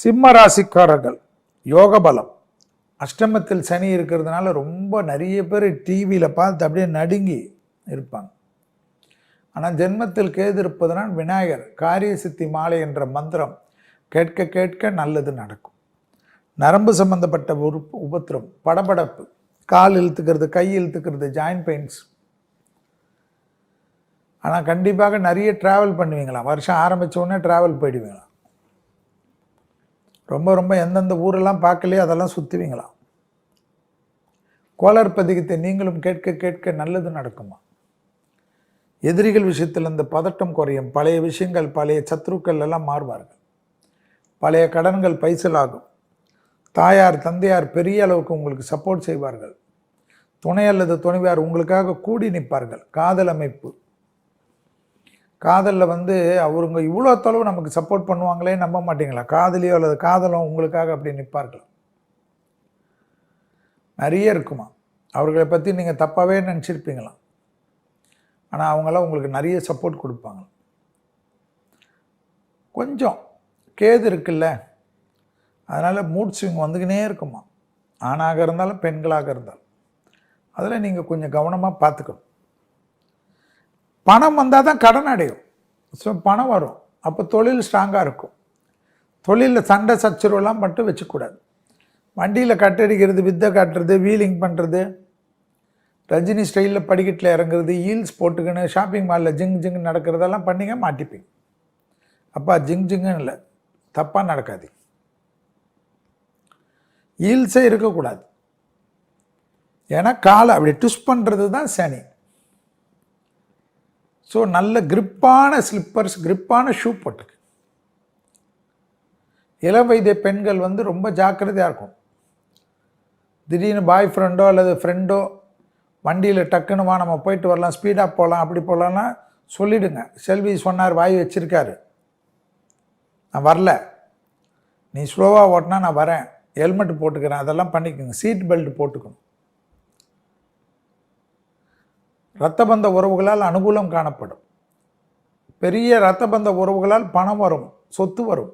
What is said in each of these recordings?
சிம்ம ராசிக்காரர்கள் யோக பலம். அஷ்டமத்தில் சனி இருக்கிறதுனால ரொம்ப நிறைய பேர் டிவியில் பார்த்து அப்படியே நடுங்கி இருப்பாங்க. ஆனால் ஜென்மத்தில் கேது இருப்பதனால் விநாயகர் காரிய சித்தி மாலை என்ற மந்திரம் கேட்க கேட்க நல்லது நடக்கும். நரம்பு சம்பந்தப்பட்ட உறுப்பு உபத்திரம் படபடப்பு கால் இழுத்துக்கிறது கை இழுத்துக்கிறது ஜாயின்ட் பெயின்ஸ் ஆனால் கண்டிப்பாக நிறைய ட்ராவல் பண்ணுவீங்களாம். வருஷம் ஆரம்பிச்ச உடனே ட்ராவல் போயிடுவீங்களாம். ரொம்ப ரொம்ப எந்தெந்த ஊரெல்லாம் பார்க்கலையோ அதெல்லாம் சுற்றுவீங்களாம் கோளர் பதிகத்தை நீங்களும் கேட்க கேட்க நல்லது நடக்குமா? எதிரிகள் விஷயத்தில் இந்த பதட்டம் குறையும். பழைய விஷயங்கள் பழைய சத்ருக்கள் எல்லாம் மாறுவார்கள். பழைய கடன்கள் பைசலாகும். தாயார் தந்தையார் பெரிய அளவுக்கு உங்களுக்கு சப்போர்ட் செய்வார்கள். துணை அல்லது துணைவியார் உங்களுக்காக கூடி நிற்பார்கள். காதல் அமைப்பு காதலில் வந்து அவருங்க இவ்வளோ தொலைவு நமக்கு சப்போர்ட் பண்ணுவாங்களே நம்ப மாட்டீங்களா? காதலியோ அல்லது காதலோ உங்களுக்காக அப்படி நிற்பார்கள்? நிறைய இருக்குமா? அவர்களை பற்றி நீங்கள் தப்பாகவே நினச்சிருப்பீங்களாம் ஆனால் அவங்களாம் உங்களுக்கு நிறைய சப்போர்ட் கொடுப்பாங்க. கொஞ்சம் கேது இருக்குல்ல? அதனால் மூட் ஸ்விங் வந்துக்கினே இருக்குமா? ஆணாக இருந்தாலும் பெண்களாக இருந்தாலும். அதில் நீங்கள் கொஞ்சம் கவனமாக பார்த்துக்கணும். பணம் வந்தால் தான் கடன் அடையும். ஸோ பணம் வரும். அப்போ தொழில் ஸ்ட்ராங்காக இருக்கும். தொழிலில் சண்டை சச்சரவுலாம் மட்டும் வச்சுக்கூடாது. வண்டியில் கட்டடிக்கிறது வித்தை காட்டுறது வீலிங் பண்ணுறது ரஜினி ஸ்டைலில் படிக்கட்டில் இறங்குறது ஹீல்ஸ் போட்டுக்கின்னு ஷாப்பிங் மாலில் ஜிங் ஜிங் நடக்கிறதெல்லாம் பண்ணிங்க மாட்டிப்பீங்க. அப்பா ஜிங் ஜிங்குன்னு இல்லை. தப்பாக நடக்காது ஹீல்ஸே இருக்கக்கூடாது. ஏன்னா காலை அப்படி ட்விஸ்ட் பண்ணுறது தான் சனி. ஸோ நல்ல கிரிப்பான ஸ்லிப்பர்ஸ் கிரிப்பான ஷூ போட்டுக்கு. இளம் வயது பெண்கள் வந்து ரொம்ப ஜாக்கிரதையாக இருக்கும். திடீர்னு பாய் ஃப்ரெண்டோ அல்லது ஃப்ரெண்டோ வண்டியில் டக்குனுமா வா நம்ம போயிட்டு வரலாம் ஸ்பீடாக போகலாம் அப்படி போகலான்னா சொல்லிவிடுங்க செல்வி சொன்னார் வாய் வச்சுருக்காரு. நான் வரல. நீ ஸ்லோவாக ஓட்டினா நான் வரேன். ஹெல்மெட் போட்டுக்கிறேன். அதெல்லாம் பண்ணிக்கோங்க. சீட் பெல்ட் போட்டுக்கணும். இரத்தபந்த உறவுகளால் அனுகூலம் காணப்படும். பெரிய இரத்தபந்த உறவுகளால் பணம் வரும் சொத்து வரும்.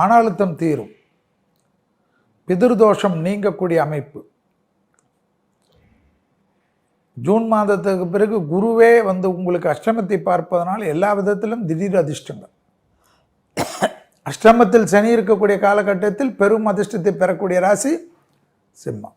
மன அழுத்தம் தீரும். பிதிர்தோஷம் நீங்கக்கூடிய அமைப்பு. ஜூன் மாதத்துக்கு பிறகு குருவே வந்து உங்களுக்கு அஷ்டமத்தை பார்ப்பதனால் எல்லா விதத்திலும் திடீர் அதிர்ஷ்டங்கள். அஷ்டமத்தில் சனி இருக்கக்கூடிய காலகட்டத்தில் பெரும் அதிர்ஷ்டத்தை பெறக்கூடிய ராசி சிம்மம்.